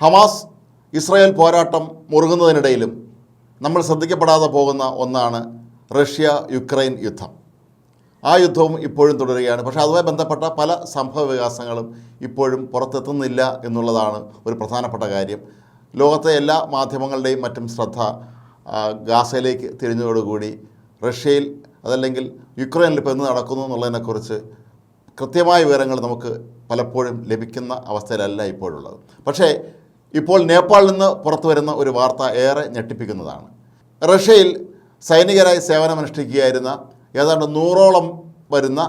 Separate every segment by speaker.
Speaker 1: Hamas Israel പോരാട്ടം മുറുകുന്നതിനിടയിലും നമ്മൾ ശ്രദ്ധിക്കപ്പെടാതെ പോകുന്ന ഒന്നാണ് റഷ്യ യുക്രൈൻ യുദ്ധം. ആ യുദ്ധവും ഇപ്പോഴും തുടരുകയാണ്. പക്ഷേ അതുമായി ബന്ധപ്പെട്ട പല സംഭവ വികാസങ്ങളും ഇപ്പോഴും പുറത്തെത്തുന്നില്ല എന്നുള്ളതാണ് ഒരു പ്രധാനപ്പെട്ട കാര്യം. ലോകത്തെ എല്ലാ മാധ്യമങ്ങളുടെയും മറ്റും ശ്രദ്ധ ഗാസയിലേക്ക് തിരിഞ്ഞതോടുകൂടി റഷ്യയിൽ അതല്ലെങ്കിൽ യുക്രൈനിൽ ഇപ്പോൾ എന്ത് നടക്കുന്നു എന്നുള്ളതിനെക്കുറിച്ച് കൃത്യമായ വിവരങ്ങൾ നമുക്ക് പലപ്പോഴും ലഭിക്കുന്ന അവസ്ഥയിലല്ല ഇപ്പോഴുള്ളത്. പക്ഷേ ഇപ്പോൾ നേപ്പാളിൽ നിന്ന് പുറത്തു വരുന്ന ഒരു വാർത്ത ഏറെ ഞെട്ടിപ്പിക്കുന്നതാണ്. റഷ്യയിൽ സൈനികരായി സേവനമനുഷ്ഠിക്കുകയായിരുന്ന ഏതാണ്ട് നൂറോളം വരുന്ന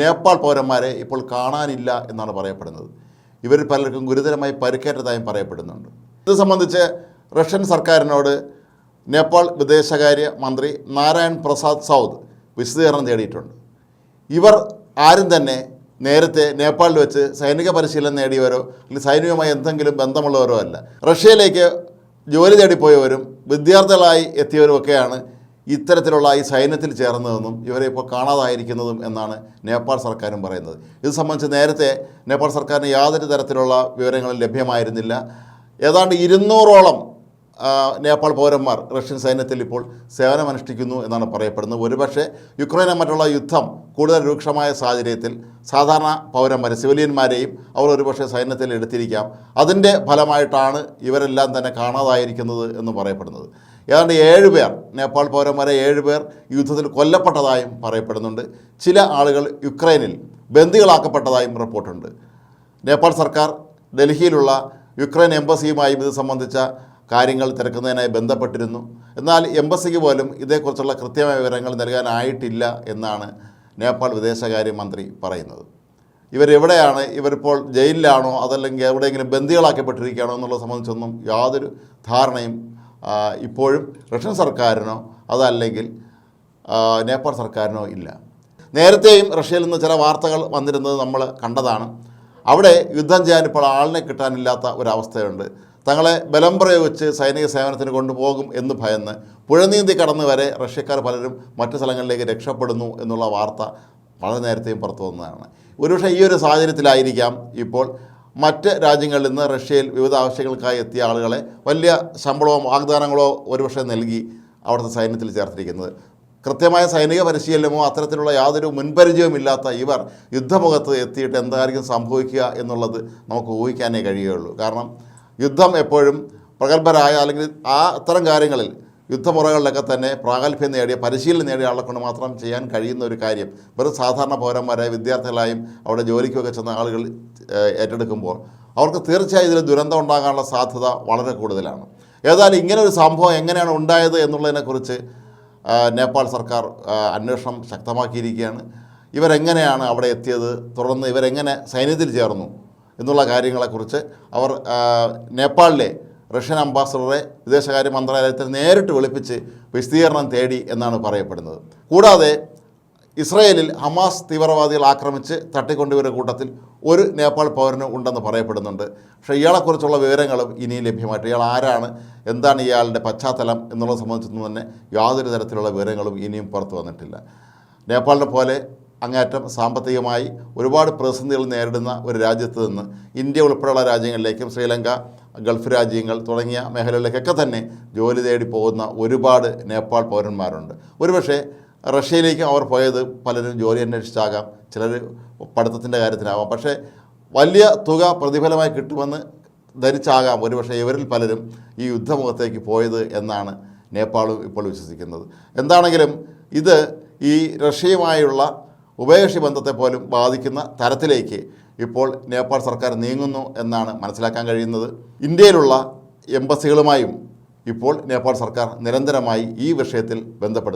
Speaker 1: നേപ്പാൾ പൗരന്മാരെ ഇപ്പോൾ കാണാനില്ല എന്നാണ് പറയപ്പെടുന്നത്. ഇവരിൽ പലർക്കും ഗുരുതരമായി പരിക്കേറ്റതായും പറയപ്പെടുന്നുണ്ട്. ഇത് സംബന്ധിച്ച് റഷ്യൻ സർക്കാരിനോട് നേപ്പാൾ വിദേശകാര്യ മന്ത്രി നാരായൺ പ്രസാദ് സൗദ് വിശദീകരണം തേടിയിട്ടുണ്ട്. ഇവർ ആരും തന്നെ നേരത്തെ നേപ്പാളിൽ വെച്ച് സൈനിക പരിശീലനം നേടിയവരോ അല്ലെങ്കിൽ സൈനികമായി എന്തെങ്കിലും ബന്ധമുള്ളവരോ അല്ല. റഷ്യയിലേക്ക് ജോലി തേടിപ്പോയവരും വിദ്യാർത്ഥികളായി എത്തിയവരും ഒക്കെയാണ് ഇത്തരത്തിലുള്ള ഈ സൈന്യത്തിൽ ചേർന്നതെന്നും ഇവരെ ഇപ്പോൾ കാണാതായിരിക്കുന്നതും എന്നാണ് നേപ്പാൾ സർക്കാരും പറയുന്നത്. ഇത് സംബന്ധിച്ച് നേരത്തെ നേപ്പാൾ സർക്കാരിന് യാതൊരു തരത്തിലുള്ള വിവരങ്ങളും ലഭ്യമായിരുന്നില്ല. ഏതാണ്ട് ഇരുന്നൂറോളം നേപ്പാൾ പൗരന്മാർ റഷ്യൻ സൈന്യത്തിൽ ഇപ്പോൾ സേവനമനുഷ്ഠിക്കുന്നു എന്നാണ് പറയപ്പെടുന്നത്. ഒരുപക്ഷെ യുക്രൈനെ മറ്റുള്ള യുദ്ധം കൂടുതൽ രൂക്ഷമായ സാഹചര്യത്തിൽ സാധാരണ പൗരന്മാരെ സിവിലിയന്മാരെയും അവർ ഒരുപക്ഷെ സൈന്യത്തിൽ എടുത്തിരിക്കാം. അതിന്റെ ഫലമായിട്ടാണ് ഇവരെല്ലാം തന്നെ കാണാതായിരിക്കുന്നത് എന്ന് പറയപ്പെടുന്നത്. ഏതാണ്ട് ഏഴ് പേർ നേപ്പാൾ പൗരന്മാരെ ഏഴ് പേർ യുദ്ധത്തിൽ കൊല്ലപ്പെട്ടതായും പറയപ്പെടുന്നുണ്ട്. ചില ആളുകൾ യുക്രൈനിൽ ബന്ദികളാക്കപ്പെട്ടതായും റിപ്പോർട്ടുണ്ട്. നേപ്പാൾ സർക്കാർ ഡൽഹിയിലുള്ള യുക്രൈൻ എംബസിയുമായും ഇത് സംബന്ധിച്ച കാര്യങ്ങൾ തിരക്കുന്നതിനായി ബന്ധപ്പെട്ടിരുന്നു. എന്നാൽ എംബസിക്ക് പോലും ഇതേക്കുറിച്ചുള്ള കൃത്യമായ വിവരങ്ങൾ നൽകാനായിട്ടില്ല എന്നാണ് നേപ്പാൾ വിദേശകാര്യമന്ത്രി പറയുന്നത്. ഇവരെവിടെയാണ്? ഇവരിപ്പോൾ ജയിലിലാണോ? അതല്ലെങ്കിൽ എവിടെയെങ്കിലും ബന്ദികളാക്കപ്പെട്ടിരിക്കുകയാണോ എന്നുള്ളത് സംബന്ധിച്ചൊന്നും യാതൊരു ധാരണയും ഇപ്പോഴും റഷ്യൻ സർക്കാരിനോ അതല്ലെങ്കിൽ നേപ്പാൾ സർക്കാരിനോ ഇല്ല. നേരത്തെയും റഷ്യയിൽ നിന്ന് ചില വാർത്തകൾ വന്നിരുന്നത് നമ്മൾ കണ്ടതാണ്. അവിടെ യുദ്ധം ചെയ്യാൻ ഇപ്പോൾ ആളിനെ കിട്ടാനില്ലാത്ത ഒരവസ്ഥയുണ്ട്. തങ്ങളെ ബലം പ്രയോഗിച്ച് സൈനിക സേവനത്തിന് കൊണ്ടുപോകും എന്ന് ഭയന്ന് പുഴനീന്തി കടന്നു വരെ റഷ്യക്കാർ പലരും മറ്റ് സ്ഥലങ്ങളിലേക്ക് രക്ഷപ്പെടുന്നു എന്നുള്ള വാർത്ത വളരെ നേരത്തെയും പുറത്തു വന്നതാണ്. ഒരുപക്ഷെ ഈ ഒരു സാഹചര്യത്തിലായിരിക്കാം ഇപ്പോൾ മറ്റ് രാജ്യങ്ങളിൽ നിന്ന് റഷ്യയിൽ വിവിധ ആവശ്യങ്ങൾക്കായി എത്തിയ ആളുകളെ വലിയ ശമ്പളമോ വാഗ്ദാനങ്ങളോ ഒരുപക്ഷെ നൽകി അവിടുത്തെ സൈന്യത്തിൽ ചേർത്തിരിക്കുന്നത്. കൃത്യമായ സൈനിക പരിശീലനമോ അത്തരത്തിലുള്ള യാതൊരു മുൻപരിചയവുമില്ലാത്ത ഇവർ യുദ്ധമുഖത്ത് എത്തിയിട്ട് എന്തായിരിക്കും സംഭവിക്കുക എന്നുള്ളത് നമുക്ക് ഊഹിക്കാനേ കഴിയുകയുള്ളൂ. കാരണം യുദ്ധം എപ്പോഴും പ്രഗത്ഭരായ അല്ലെങ്കിൽ ആ അത്തരം കാര്യങ്ങളിൽ യുദ്ധമുറകളിലൊക്കെ തന്നെ പ്രാഗൽഭ്യം നേടിയ പരിശീലനം നേടിയ ആളെ കൊണ്ട് മാത്രം ചെയ്യാൻ കഴിയുന്ന ഒരു കാര്യം. വെറും സാധാരണ പൗരന്മാരായ വിദ്യാർത്ഥികളായും അവിടെ ജോലിക്കൊക്കെ ചെന്ന ആളുകൾ ഏറ്റെടുക്കുമ്പോൾ അവർക്ക് തീർച്ചയായും ഇതിൽ ദുരന്തം ഉണ്ടാകാനുള്ള സാധ്യത വളരെ കൂടുതലാണ്. ഏതായാലും ഇങ്ങനെ ഒരു സംഭവം എങ്ങനെയാണ് ഉണ്ടായത് എന്നുള്ളതിനെക്കുറിച്ച് നേപ്പാൾ സർക്കാർ അന്വേഷണം ശക്തമാക്കിയിരിക്കുകയാണ്. ഇവരെങ്ങനെയാണ് അവിടെ എത്തിയത്? തുടർന്ന് ഇവരെങ്ങനെ സൈന്യത്തിൽ ചേർന്നു? എന്നുള്ള കാര്യങ്ങളെക്കുറിച്ച് അവർ നേപ്പാളിലെ റഷ്യൻ അംബാസഡറെ വിദേശകാര്യ മന്ത്രാലയത്തിൽ നേരിട്ട് വിളിപ്പിച്ച് വിശദീകരണം തേടി എന്നാണ് പറയപ്പെടുന്നത്. കൂടാതെ ഇസ്രയേലിൽ ഹമാസ് തീവ്രവാദികൾ ആക്രമിച്ച് തട്ടിക്കൊണ്ടുവരുന്ന കൂട്ടത്തിൽ ഒരു നേപ്പാൾ പൗരന് ഉണ്ടെന്ന് പറയപ്പെടുന്നുണ്ട്. പക്ഷേ ഇയാളെക്കുറിച്ചുള്ള വിവരങ്ങളും ഇനി ലഭ്യമായിട്ട് ഇയാൾ ആരാണ്? എന്താണ് ഇയാളുടെ പശ്ചാത്തലം എന്നുള്ളത് സംബന്ധിച്ചൊന്നും തന്നെ യാതൊരു തരത്തിലുള്ള വിവരങ്ങളും ഇനിയും പുറത്തു വന്നിട്ടില്ല. നേപ്പാളിനെ പോലെ അങ്ങേറ്റം സാമ്പത്തികമായി ഒരുപാട് പ്രതിസന്ധികൾ നേരിടുന്ന ഒരു രാജ്യത്ത് നിന്ന് ഇന്ത്യ ഉൾപ്പെടെയുള്ള രാജ്യങ്ങളിലേക്കും ശ്രീലങ്ക ഗൾഫ് രാജ്യങ്ങൾ തുടങ്ങിയ മേഖലകളിലേക്കൊക്കെ തന്നെ ജോലി തേടി പോകുന്ന ഒരുപാട് നേപ്പാൾ പൗരന്മാരുണ്ട്. ഒരുപക്ഷെ റഷ്യയിലേക്കും അവർ പോയത് പലരും ജോലി അന്വേഷിച്ചാകാം ചിലർ പഠിത്തത്തിന്റെ കാര്യത്തിനാവാം. പക്ഷേ വലിയ തുക പ്രതിഫലമായി കിട്ടുമെന്ന് ധരിച്ചാകാം ഒരുപക്ഷെ ഇവരിൽ പലരും ഈ യുദ്ധമുഖത്തേക്ക് പോയത് എന്നാണ് നേപ്പാളും ഇപ്പോൾ വിശ്വസിക്കുന്നത്. എന്താണെങ്കിലും ഇത് ഈ റഷ്യയുമായുള്ള ഉഭയകക്ഷി ബന്ധത്തെ പോലും ബാധിക്കുന്ന തരത്തിലേക്ക് ഇപ്പോൾ നേപ്പാൾ സർക്കാർ നീങ്ങുന്നു എന്നാണ് മനസ്സിലാക്കാൻ കഴിയുന്നത്. ഇന്ത്യയിലുള്ള എംബസികളുമായും ഇപ്പോൾ നേപ്പാൾ സർക്കാർ നിരന്തരമായി ഈ വിഷയത്തിൽ ബന്ധപ്പെടുന്നു